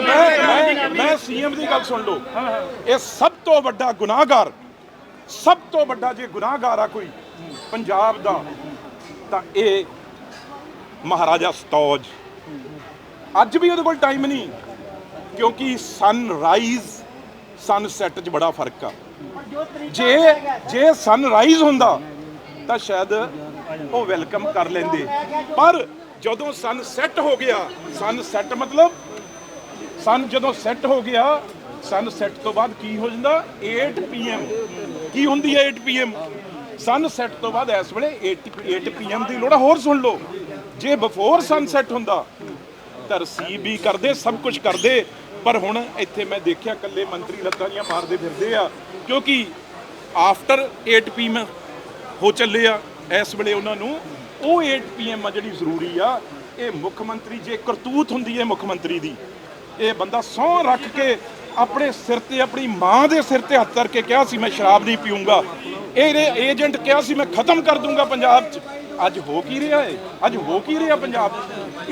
ਮੈਂ ਮੈਂ ਮੈਂ ਸੀਐਮ ਦੀ ਗੱਲ ਸੁਣ ਲਓ। ਇਹ ਸਭ ਤੋਂ ਵੱਡਾ ਗੁਨਾਹਗਾਰ, ਸਭ ਤੋਂ ਵੱਡਾ ਜੇ ਗੁਨਾਹਗਾਰ ਆ ਕੋਈ ਪੰਜਾਬ ਦਾ, ਤਾਂ ਇਹ ਮਹਾਰਾਜਾ ਸਤੌਜ। ਅੱਜ ਵੀ ਉਹਦੇ ਕੋਲ ਟਾਈਮ ਨਹੀਂ, ਕਿਉਂਕਿ ਸਨਰਾਈਜ਼ ਸਨਸੈਟ 'ਚ ਬੜਾ ਫ਼ਰਕ ਆ। ਜੇ ਜੇ ਸਨਰਾਈਜ਼ ਹੁੰਦਾ, ਤਾਂ ਸ਼ਾਇਦ ਉਹ ਵੈਲਕਮ ਕਰ ਲੈਂਦੇ। ਪਰ ਜਦੋਂ ਸਨਸੈੱਟ ਹੋ ਗਿਆ ਸਨ ਸੈੱਟ ਮਤਲਬ ਸਨ ਜਦੋਂ ਸੈੱਟ ਹੋ ਗਿਆ, ਸਨ ਸੈੱਟ ਤੋਂ ਬਾਅਦ ਕੀ ਹੋ ਜਾਂਦਾ? 8 ਪੀਐਮ ਕੀ ਹੁੰਦੀ ਹੈ 8 ਪੀਐਮ ਸਨ ਸੈੱਟ ਤੋਂ ਬਾਅਦ ਇਸ ਵੇਲੇ 8 8 ਪੀਐਮ ਦੀ ਲੋੜ ਆ। ਹੋਰ ਸੁਣ ਲਓ। ਜੇ ਬਿਫੋਰ ਸਨ ਸੈੱਟ ਹੁੰਦਾ, ਤਾਂ receive ਵੀ ਕਰਦੇ, ਸਭ ਕੁਝ ਕਰਦੇ। ਪਰ ਹੁਣ ਇੱਥੇ ਮੈਂ ਦੇਖਿਆ ਕੱਲੇ ਮੰਤਰੀ ਲੱਤਾਂ ਦੀਆਂ ਮਾਰਦੇ ਫਿਰਦੇ ਆ, ਕਿਉਂਕਿ ਆਫਟਰ 8 ਪੀਐਮ ਹੋ ਚੱਲੇ ਆ, ਇਸ ਵੇਲੇ ਉਹਨਾਂ ਨੂੰ ਉਹ 8 ਪੀਐਮ ਆ ਜਿਹੜੀ ਜ਼ਰੂਰੀ ਆ, ਇਹ ਮੁੱਖ ਮੰਤਰੀ, ਜੇ ਕਰਤੂਤ ਹੁੰਦੀ ਹੈ ਮੁੱਖ ਮੰਤਰੀ ਦੀ ਇਹ ਬੰਦਾ ਸਹੁੰ ਰੱਖ ਕੇ ਆਪਣੇ ਸਿਰ ਤੇ, ਆਪਣੀ ਮਾਂ ਦੇ ਸਿਰ ਤੇ ਹੱਥ ਧਰ ਕੇ ਕਿਹਾ ਸੀ, ਮੈਂ ਸ਼ਰਾਬ ਨਹੀਂ ਪੀਊਂਗਾ। ਇਹ ਏਜੰਟ ਕਿਹਾ ਸੀ, ਮੈਂ ਖਤਮ ਕਰ ਦੂੰਗਾ ਪੰਜਾਬ 'ਚ। ਅੱਜ ਹੋ ਕੀ ਰਿਹਾ ਏ? ਅੱਜ ਹੋ ਕੀ ਰਿਹਾ ਪੰਜਾਬ 'ਚ?